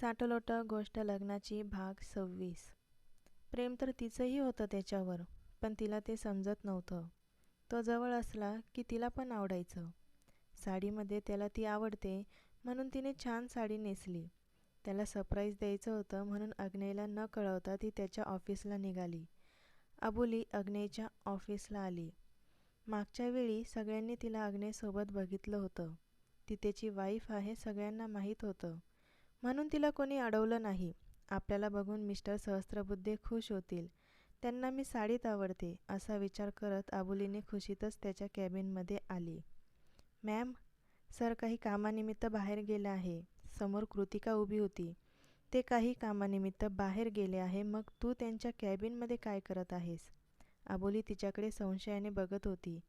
साठलोट गोष्ट लग्नाची भाग सव्वीस. प्रेम तर तिचंही होतं त्याच्यावर पण तिला ते समजत नव्हतं. तो जवळ असला की तिला पण आवडायचं. साडीमध्ये त्याला ती आवडते म्हणून तिने छान साडी नेसली. त्याला सरप्राईज द्यायचं होतं म्हणून अग्नेयला न कळवता ती त्याच्या ऑफिसला निघाली. अबोली अग्नेयच्या ऑफिसला आली. मागच्या वेळी सगळ्यांनी तिला अग्नेयसोबत बघितलं होतं. ती त्याची वाईफ आहे सगळ्यांना माहीत होतं. म्हणून तिला कोणी अडवलं नाही. आपल्याला बघून मिस्टर सहस्त्रबुद्धे खुश होतील. त्यांना मी साडीत आवडते असा विचार करत आबुलीने खुशीतच त्याच्या कॅबिनमध्ये आली. मॅम सर काही कामानिमित्त बाहेर गेले आहे. समोर कृतिका उभी होती. ते काही कामानिमित्त बाहेर गेले आहे. मग तू त्यांच्या कॅबिनमध्ये काय करत आहेस? आबोली तिच्याकडे संशयाने बघत होती.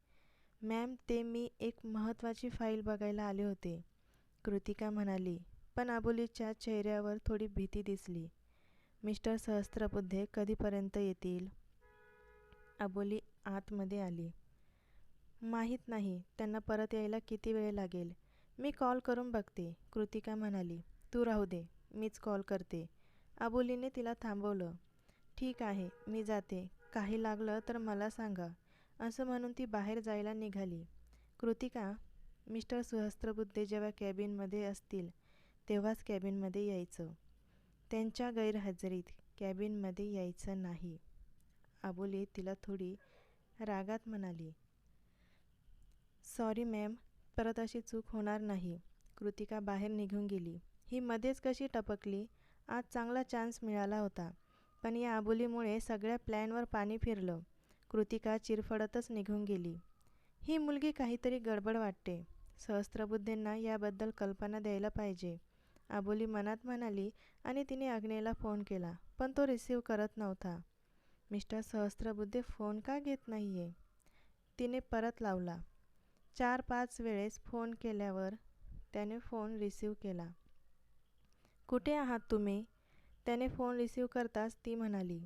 मॅम ते मी एक महत्त्वाची फाईल बघायला आले होते. कृतिका म्हणाली पण आबोलीच्या चेहऱ्यावर थोडी भीती दिसली. मिस्टर सहस्त्रबुद्धे कधीपर्यंत येतील? आबोली आतमध्ये आली. माहीत नाही त्यांना परत यायला किती वेळ लागेल. मी कॉल करून बघते कृतिका म्हणाली. तू राहू दे मीच कॉल करते. आबोलीने तिला थांबवलं. ठीक आहे मी जाते. काही लागलं तर मला सांगा. असं म्हणून ती बाहेर जायला निघाली. कृतिका मिस्टर सहस्त्रबुद्धे जेव्हा कॅबिनमध्ये असतील तेव्हाच कॅबिनमध्ये यायचं. त्यांच्या गैरहजेरीत कॅबिनमध्ये यायचं नाही. आबोली तिला थोडी रागात म्हणाली. सॉरी मॅम परत अशी चूक होणार नाही. कृतिका बाहेर निघून गेली. ही मध्येच कशी टपकली? आज चांगला चान्स मिळाला होता. पण या आबोलीमुळे सगळ्या प्लॅनवर पाणी फिरलं. कृतिका चिरफडतच निघून गेली. ही मुलगी काहीतरी गडबड वाटते. सहस्त्रबुद्धींना याबद्दल कल्पना द्यायला पाहिजे. आबोली मनात म्हणाली आणि तिने अग्नेला फोन केला पण तो रिसीव्ह करत नव्हता. मिस्टर सहस्त्रबुद्धे फोन का घेत नाही आहे तिने परत लावला. चार पाच वेळेस फोन केल्यावर त्याने फोन रिसीव केला. कुठे आहात तुम्ही? त्याने फोन रिसीव करताच ती म्हणाली.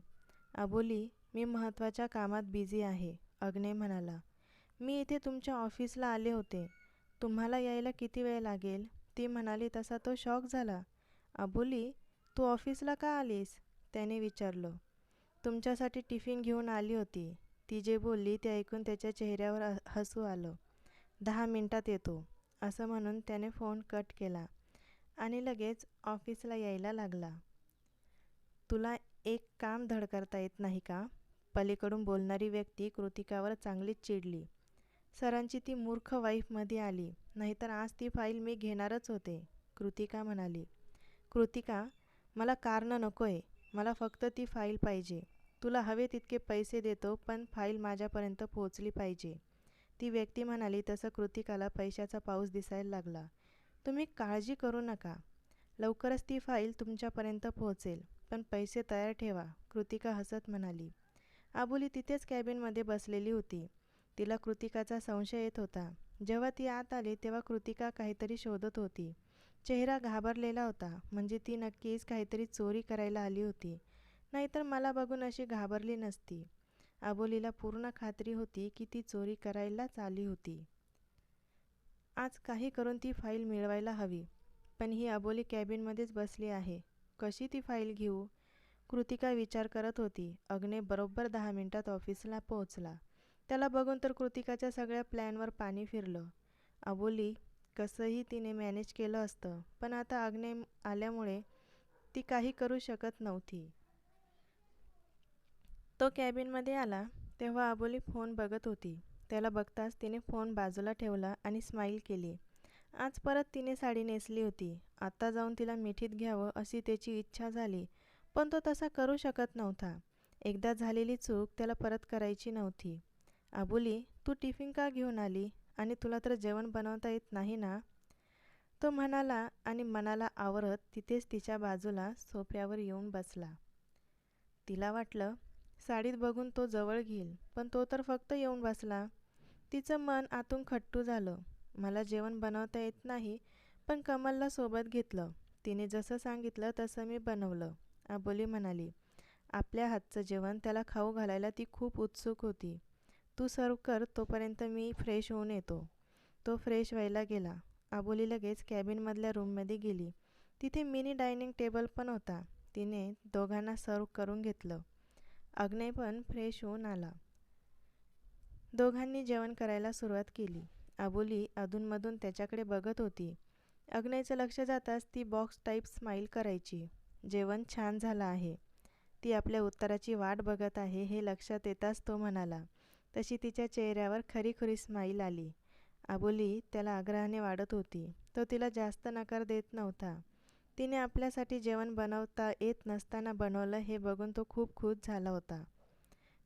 अबोली मी महत्त्वाच्या कामात बिझी आहे अग्ने म्हणाला. मी इथे तुमच्या ऑफिसला आले होते. तुम्हाला यायला किती वेळ लागेल? ती म्हणाली तसा तो शॉक झाला. अबोली तू ऑफिसला का आलीस? त्याने विचारलं. तुमच्यासाठी टिफिन घेऊन आली होती. ती जे बोलली ते ऐकून त्याच्या चेहऱ्यावर हसू आलं. दहा मिनटात येतो. असं म्हणून त्याने फोन कट केला आणि लगेच ऑफिसला यायला लागला. तुला एक काम धड करता येत नाही का? पलीकडून बोलणारी व्यक्ती कृतिकावर चांगलीच चिडली. सरांची ती मूर्ख वाईफमध्ये आली. नाहीतर आज ती फाईल मी घेणारच होते. कृतिका म्हणाली कृतिका मला कारणं नको आहे मला फक्त ती फाईल पाहिजे. तुला हवे तितके पैसे देतो पण फाईल माझ्यापर्यंत पोहोचली पाहिजे. ती व्यक्ती म्हणाली तसं कृतिकाला पैशाचा पाऊस दिसायला लागला. तुम्ही काळजी करू नका. लवकरच ती फाईल तुमच्यापर्यंत पोहोचेल पण पैसे तयार ठेवा कृतिका हसत म्हणाली. आबुली तिथेच कॅबिनमध्ये बसलेली होती. तिला कृतिकाचा संशय येत होता. जेव्हा ती आत आली तेव्हा कृतिका काहीतरी शोधत होती. चेहरा घाबरलेला होता. म्हणजे ती नक्कीच काहीतरी चोरी करायला आली होती. नाहीतर मला बघून अशी घाबरली नसती. अबोलीला पूर्ण खात्री होती की ती चोरी करायलाच आली होती. आज काही करून ती फाईल मिळवायला हवी. पण ही अबोली कॅबिनमध्येच बसली आहे. कशी ती फाईल घेऊ? कृतिका विचार करत होती. अग्ने बरोबर दहा मिनिटात ऑफिसला पोहोचला. त्याला बघून तर कृतिकाच्या सगळ्या प्लॅनवर पाणी फिरलं. अबोली कसंही तिने मॅनेज केलं असतं पण आता आग्ने आल्यामुळे ती काही करू शकत नव्हती. तो कॅबिनमध्ये आला तेव्हा अबोली फोन बघत होती. त्याला बघताच तिने फोन बाजूला ठेवला आणि स्माईल केली. आज परत तिने साडी नेसली होती. आत्ता जाऊन तिला मिठीत घ्यावं अशी त्याची इच्छा झाली पण तो तसा करू शकत नव्हता. एकदा झालेली चूक त्याला परत करायची नव्हती. आबुली तू टिफिन का घेऊन आली आणि तुला तर जेवण बनवता येत नाही ना? तो म्हणाला आणि मनाला आवरत तिथेच तिच्या बाजूला सोफ्यावर येऊन बसला. तिला वाटलं साडीत बघून तो जवळ घेईल पण तो तर फक्त येऊन बसला. तिचं मन आतून खट्टू झालं. मला जेवण बनवता येत नाही पण कमलला सोबत घेतलं. तिने जसं सांगितलं तसं मी बनवलं आबोली म्हणाली. आपल्या हातचं जेवण त्याला खाऊ घालायला ती खूप उत्सुक होती. तू सर्व कर तोपर्यंत मी फ्रेश होऊन येतो. तो फ्रेश व्हायला गेला. आबोली लगेच कॅबिनमधल्या रूममध्ये गेली. तिथे मिनी डायनिंग टेबल पण होता. तिने दोघांना सर्व करून घेतलं. अग्नय पण फ्रेश होऊन आला. दोघांनी जेवण करायला सुरुवात केली. अबोली अधूनमधून त्याच्याकडे बघत होती. अग्नयचं लक्ष जाताच ती बॉक्स टाईप स्माईल करायची. जेवण छान झालं आहे. ती आपल्या उत्तराची वाट बघत आहे हे लक्षात येताच तो म्हणाला. तशी तिच्या चेहऱ्यावर खरीखुरी स्माईल आली. आबोली त्याला आग्रहाने वाढत होती. तो तिला जास्त नकार देत नव्हता. तिने आपल्यासाठी जेवण बनवता येत नसताना बनवलं हे बघून तो खूप खुश झाला होता.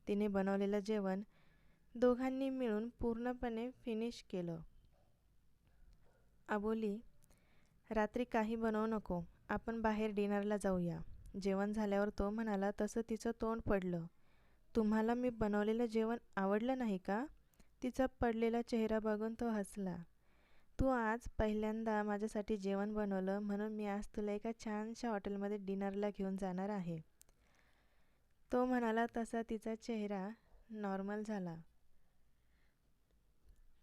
तिने बनवलेलं जेवण दोघांनी मिळून पूर्णपणे फिनिश केलं. आबोली रात्री काही बनवू नको. आपण बाहेर डिनरला जाऊया. जेवण झाल्यावर तो म्हणाला तसं तिचं तोंड पडलं. तुम्हाला मी बनवलेलं जेवण आवडलं नाही का? तिचा पडलेला चेहरा बघून तो हसला. तू आज पहिल्यांदा माझ्यासाठी जेवण बनवलं म्हणून मी आज तुला एका छानशा हॉटेलमध्ये डिनरला घेऊन जाणार आहे. तो म्हणाला तसा तिचा चेहरा नॉर्मल झाला.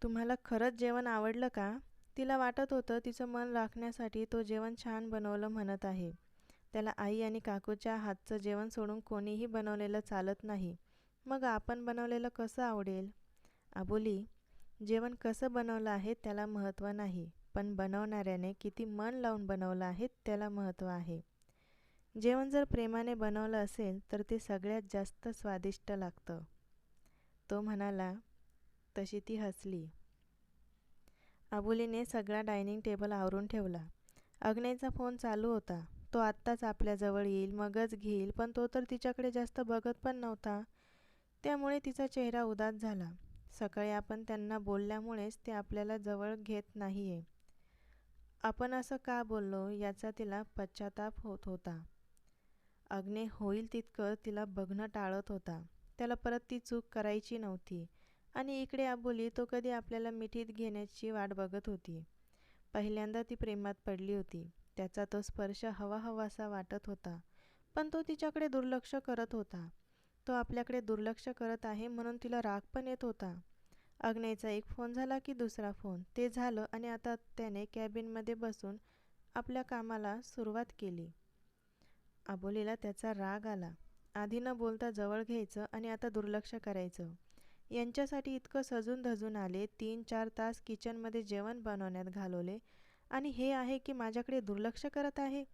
तुम्हाला खरंच जेवण आवडलं का? तिला वाटत होतं तिचं मन राखण्यासाठी तो जेवण छान बनवलं म्हणत आहे. त्याला आई आणि काकूच्या हातचं जेवण सोडून कोणीही बनवलेलं चालत नाही. मग आपण बनवलेलं कसं आवडेल? आबोली जेवण कसं बनवलं आहे त्याला महत्त्व नाही पण बनवणाऱ्याने किती मन लावून बनवलं आहे त्याला महत्त्व आहे. जेवण जर प्रेमाने बनवलं असेल तर ते सगळ्यात जास्त स्वादिष्ट लागतं. तो म्हणाला तशी ती हसली. आबोलीने सगळा डायनिंग टेबल आवरून ठेवला. अग्नेचा फोन चालू होता. तो आत्ताच आपल्याजवळ येईल मगच घेईल पण तो तर तिच्याकडे जास्त बघत पण नव्हता. त्यामुळे तिचा चेहरा उदास झाला. सकाळी आपण त्यांना बोलल्यामुळेच ते आपल्याला जवळ घेत नाही आहे आपण असं का बोललो याचा तिला पश्चाताप होत होता. अग्ने होईल तितकं तिला बघणं टाळत होता. त्याला परत ती चूक करायची नव्हती. आणि इकडे आबोली तो कधी आपल्याला मिठीत घेण्याची वाट बघत होती. पहिल्यांदा ती प्रेमात पडली होती. त्याचा तो स्पर्श हवा हवासा वाटत होता. पण तो तिच्याकडे दुर्लक्ष करत होता. तो आपल्याकडे दुर्लक्ष करत आहे म्हणून तिला राग पण येत होता. अग्नेचा एक फोन झाला की दुसरा फोन. ते झालं आणि आता त्याने कॅबिनमध्ये बसून आपल्या कामाला सुरुवात केली. आबोलीला त्याचा राग आला. आधी न बोलता जवळ घ्यायचं आणि आता दुर्लक्ष करायचं. यांच्यासाठी इतकं सजून धजून आले तीन चार तास किचनमध्ये जेवण बनवण्यात घालवले आणि हे आहे की माझ्याकडे दुर्लक्ष करत आहे.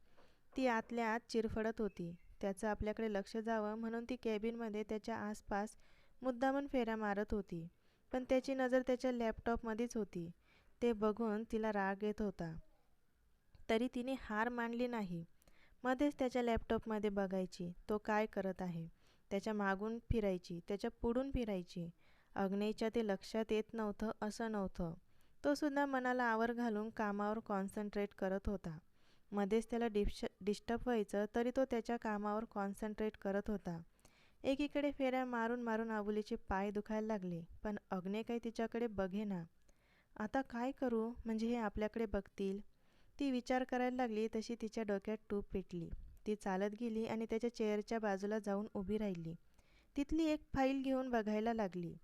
ती आतल्या आत चिरफडत होती. त्याचं आपल्याकडे लक्ष जावं म्हणून ती कॅबिनमध्ये त्याच्या आसपास मुद्दामून फेऱ्या मारत होती. पण त्याची नजर त्याच्या लॅपटॉपमध्येच होती. ते बघून तिला राग येत होता. तरी तिने हार मानली नाही. मध्येच त्याच्या लॅपटॉपमध्ये बघायची तो काय करत आहे? त्याच्या मागून फिरायची त्याच्या पुढून फिरायची. अग्नेच्या ते लक्षात येत नव्हतं असं नव्हतं. तो सुद्धा मनाला आवर घालून कामावर कॉन्सन्ट्रेट करत होता. मध्येच त्याला डिश डिस्टर्ब व्हायचं तरी तो त्याच्या कामावर कॉन्सन्ट्रेट करत होता. एकीकडे फेऱ्या मारून मारून आबुलीचे पाय दुखायला लागले पण अग्ने काही तिच्याकडे बघेना. आता काय करू? म्हणजे हे आपल्याकडे बघतील? ती विचार करायला लागली तशी तिच्या डोक्यात टूप पेटली. ती चालत गेली आणि त्याच्या चेअरच्या बाजूला जाऊन उभी राहिली. तिथली एक फाईल घेऊन बघायला लागली.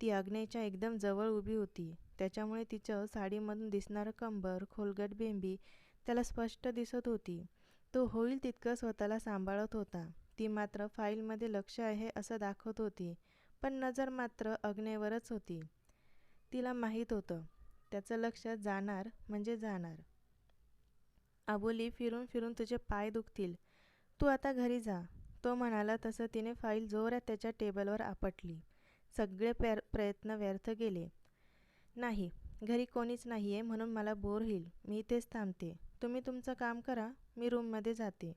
ती अग्नेच्या एकदम जवळ उभी होती. त्याच्यामुळे तिचं साडीमधून दिसणारं कंबर खोलगट बेंबी त्याला स्पष्ट दिसत होती. तो होईल तितकं स्वतःला सांभाळत होता. ती मात्र फाईलमध्ये लक्ष आहे असं दाखवत होती पण नजर मात्र अग्नेवरच होती. तिला माहीत होतं. त्याचं लक्ष जाणार म्हणजे जाणार. आबोली फिरून फिरून तुझे पाय दुखतील. तू आता घरी जा. तो म्हणाला तसं तिने फाईल जोरात त्याच्या टेबलवर आपटली. सगळे प्रयत्न व्यर्थ गेले. नाही घरी कोणीच नाही आहे म्हणून मला बोर होईल. मी इथेच थांबते. तुम्ही तुमचं काम करा मी रूममध्ये जाते.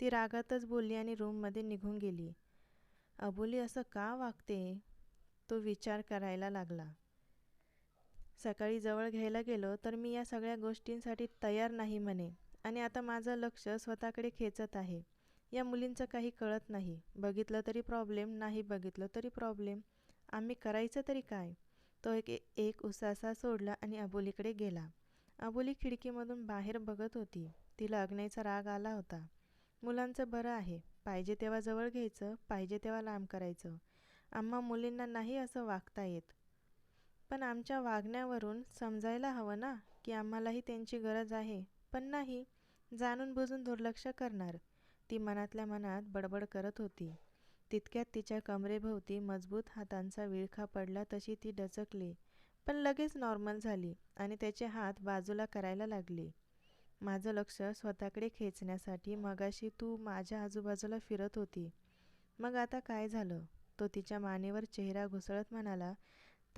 ती रागातच बोलली आणि रूममध्ये निघून गेली. अबोली असं का वागते? तो विचार करायला लागला. सकाळी जवळ घ्यायला गेलो तर मी या सगळ्या गोष्टींसाठी तयार नाही म्हणे. आणि आता माझं लक्ष स्वतःकडे खेचत आहे. या मुलींचं काही कळत नाही. बघितलं तरी प्रॉब्लेम नाही बघितलं तरी प्रॉब्लेम आम्ही करायचं तरी काय? तो एक एक उसासा सोडला आणि अबोलीकडे गेला. अबोली खिडकीमधून बाहेर बघत होती. तिला अग्नेचा राग आला होता. मुलांचं बरं आहे. पाहिजे तेव्हा जवळ घ्यायचं पाहिजे तेव्हा लांब करायचं. आम्हा मुलींना नाही असं वागता येत. पण आमच्या वागण्यावरून समजायला हवं ना की आम्हालाही त्यांची गरज आहे. पण नाही जाणून बुजून दुर्लक्ष करणार. ती मनातल्या मनात बडबड करत होती. तितक्यात तिच्या कमरेभोवती मजबूत हातांचा विळखा पडला तशी ती डचकली. पण लगेच नॉर्मल झाली आणि त्याचे हात बाजूला करायला लागले. माझं लक्ष स्वतःकडे खेचण्यासाठी मगाशी तू माझ्या आजूबाजूला फिरत होती. मग आता काय झालं? तो तिच्या मानेवर चेहरा घुसळत म्हणाला.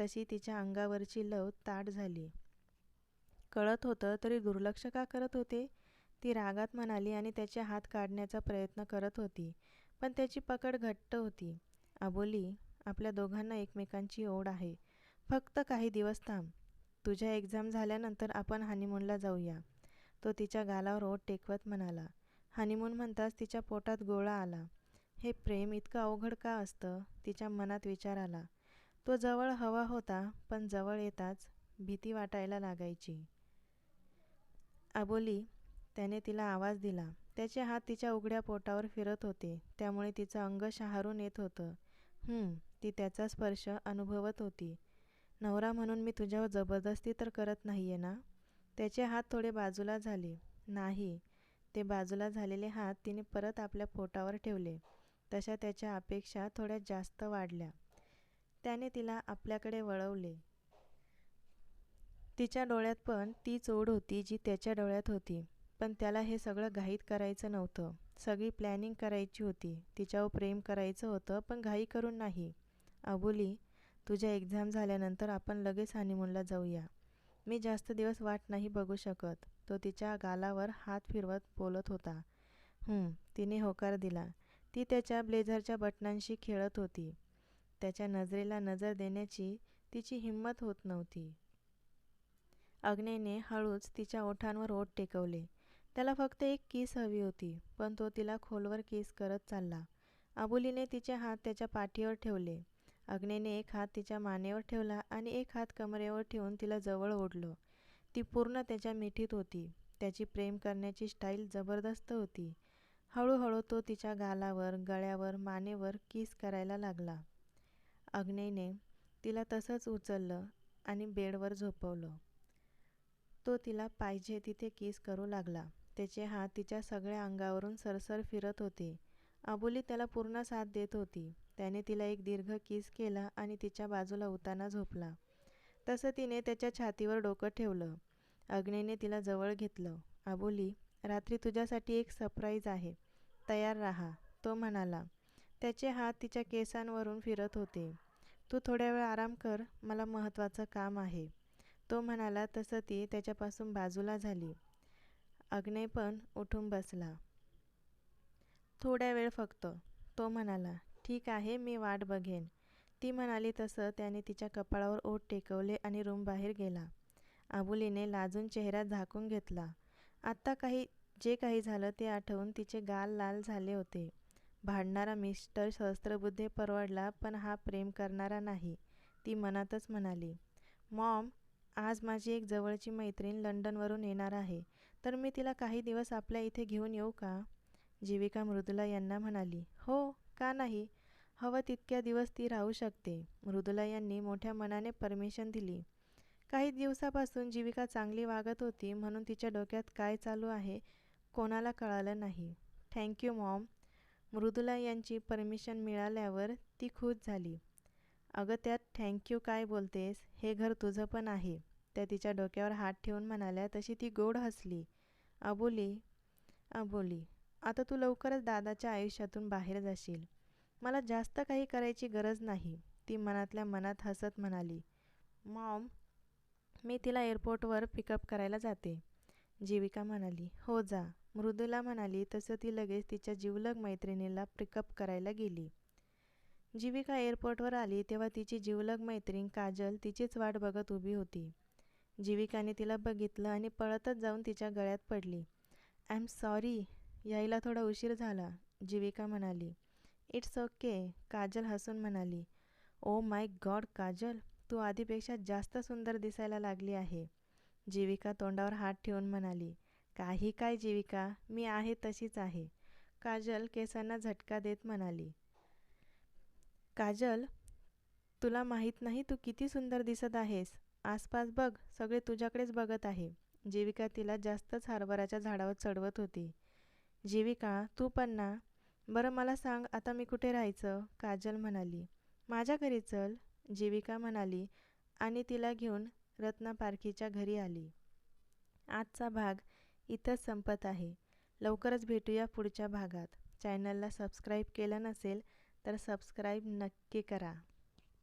तशी तिच्या अंगावरची लव ताट झाली. कळत होतं तरी दुर्लक्ष का करत होते? ती रागात म्हणाली आणि त्याचे हात काढण्याचा प्रयत्न करत होती. पण त्याची पकड घट्ट होती. अबोली आपल्या दोघांना एकमेकांची ओढ आहे. फक्त काही दिवस थांब. तुझ्या एक्झाम झाल्यानंतर आपण हनीमूनला जाऊया. तो तिच्या गालावर ओढ टेकवत म्हणाला. हनीमून म्हणताच तिच्या पोटात गोळा आला. हे प्रेम इतकं अवघड का असतं? तिच्या मनात विचार आला. तो जवळ हवा होता पण जवळ येताच भीती वाटायला लागायची. अबोली त्याने तिला आवाज दिला. त्याचे हात तिच्या उघड्या पोटावर फिरत होते. त्यामुळे तिचं अंग शहारून येत होतं. ती त्याचा स्पर्श अनुभवत होती. नवरा म्हणून मी तुझ्यावर जबरदस्ती तर करत नाही आहे ना? त्याचे हात थोडे बाजूला झाले. नाही. ते बाजूला झालेले हात तिने परत आपल्या पोटावर ठेवले. तशा त्याच्या अपेक्षा थोड्या जास्त वाढल्या. त्याने तिला आपल्याकडे वळवले. तिच्या डोळ्यात पण तीच ओढ होती जी त्याच्या डोळ्यात होती. पण त्याला हे सगळं घाईत करायचं नव्हतं. सगळी प्लॅनिंग करायची होती. तिच्यावर प्रेम करायचं होतं पण घाई करून नाही. अबोली तुझ्या एक्झाम झाल्यानंतर आपण लगेच हनीमूनला जाऊया. मी जास्त दिवस वाट नाही बघू शकत. तो तिच्या गालावर हात फिरवत बोलत होता. तिने होकार दिला. ती त्याच्या ब्लेझरच्या बटनांशी खेळत होती. त्याच्या नजरेला नजर देण्याची तिची हिंमत होत नव्हती. अग्नेने हळूच तिच्या ओठांवर ओठ टेकवले. त्याला फक्त एक किस हवी होती पण तो तिला खोलवर किस करत चालला. अबोलीने तिचे हात त्याच्या पाठीवर ठेवले. अग्नेने एक हात तिच्या मानेवर ठेवला आणि एक हात कमरेवर ठेवून तिला जवळ ओढलं. ती पूर्ण त्याच्या मिठीत होती. त्याची प्रेम करण्याची स्टाईल जबरदस्त होती. हळूहळू तो तिच्या गालावर गळ्यावर मानेवर किस करायला लागला. अग्नेने तिला तसंच उचललं आणि बेडवर झोपवलं. तो तिला पाहिजे तिथे किस करू लागला. त्याचे हात तिच्या सगळ्या अंगावरून सरसर फिरत होते. अबोली त्याला पूर्ण साथ देत होती. त्याने तिला एक दीर्घ किस केला आणि तिच्या बाजूला उताना झोपला. तसं तिने त्याच्या छातीवर डोकं ठेवलं. अग्नेने तिला जवळ घेतलं. अबोली रात्री तुझ्यासाठी एक सरप्राईज आहे. तयार राहा तो म्हणाला. त्याचे हात तिच्या केसांवरून फिरत होते. तू थोड्या वेळ आराम कर. मला महत्त्वाचं काम आहे. तो म्हणाला. तसं ती त्याच्यापासून बाजूला झाली. अग्ने पण उठून बसला. थोड्या वेळ फक्त तो म्हणाला ठीक आहे मी वाट बघेन. ती म्हणाली तसं त्याने तिच्या कपाळावर ओठ टेकवले आणि रूम बाहेर गेला. आबुलीने लाजून चेहरा झाकून घेतला. आत्ता काही जे काही झालं ते आठवून तिचे गाल लाल झाले होते. भांडणारा मिस्टर सहस्त्रबुद्धे परवडला पण हा प्रेम करणारा नाही ती मनातच म्हणाली. मॉम आज माझी एक जवळची मैत्रीण लंडनवरून येणार आहे. तर मी तिला काही दिवस आपल्या इथे घेऊन येऊ का? जीविका मृदुला यांना म्हणाली. हो का नाही? हवं तितक्या दिवस ती राहू शकते. मृदुला यांनी मोठ्या मनाने परमिशन दिली. काही दिवसापासून जीविका चांगली वागत होती म्हणून तिच्या डोक्यात काय चालू आहे कोणाला कळालं नाही. थँक्यू मॉम मृदुला यांची परमिशन मिळाल्यावर ती खुश झाली. अगं त्यात थँक्यू काय बोलतेस? हे घर तुझं पण आहे. त्या तिच्या डोक्यावर हात ठेवून म्हणाल्या तशी ती गोड हसली. अबोली अबोली आता तू लवकरच दादाच्या आयुष्यातून बाहेर जाशील. मला जास्त काही करायची गरज नाही. ती मनातल्या मनात हसत म्हणाली मॉम मी तिला एअरपोर्टवर पिकअप करायला जाते. जीविका म्हणाली हो जा. मृदुला म्हणाली तसं ती लगेच तिच्या जिवलग मैत्रिणीला पिकअप करायला गेली. जीविका एअरपोर्टवर आली तेव्हा तिची जीवलग मैत्रीण काजल तिचीच वाट बघत उभी होती. जीविकाने तिला बघितलं आणि पळतच जाऊन तिच्या गळ्यात पडली. आय एम सॉरी यायला थोडा उशीर झाला जीविका म्हणाली. इट्स ओके काजल हसून म्हणाली. ओ माय गॉड काजल तू आधीपेक्षा जास्त सुंदर दिसायला लागली आहे. जीविका तोंडावर हात ठेवून म्हणाली. काही काय जीविका मी आहे तशीच आहे काजल केसांना झटका देत म्हणाली. काजल तुला माहीत नाही तू किती सुंदर दिसत आहेस. आसपास बघ सगळे तुझ्याकडेच बघत आहे. जीविका तिला जास्तच हरभऱ्याच्या झाडावर चढवत होती. जीविका तू पण ना? बरं मला सांग आता मी कुठे राहायचं? काजल म्हणाली. माझ्या घरी चल जीविका म्हणाली आणि तिला घेऊन रत्ना पारखीच्या घरी आली. आजचा भाग इथंच संपत आहे. लवकरच भेटूया पुढच्या भागात. चॅनलला सबस्क्राईब केलं नसेल तर सबस्क्राईब नक्की करा.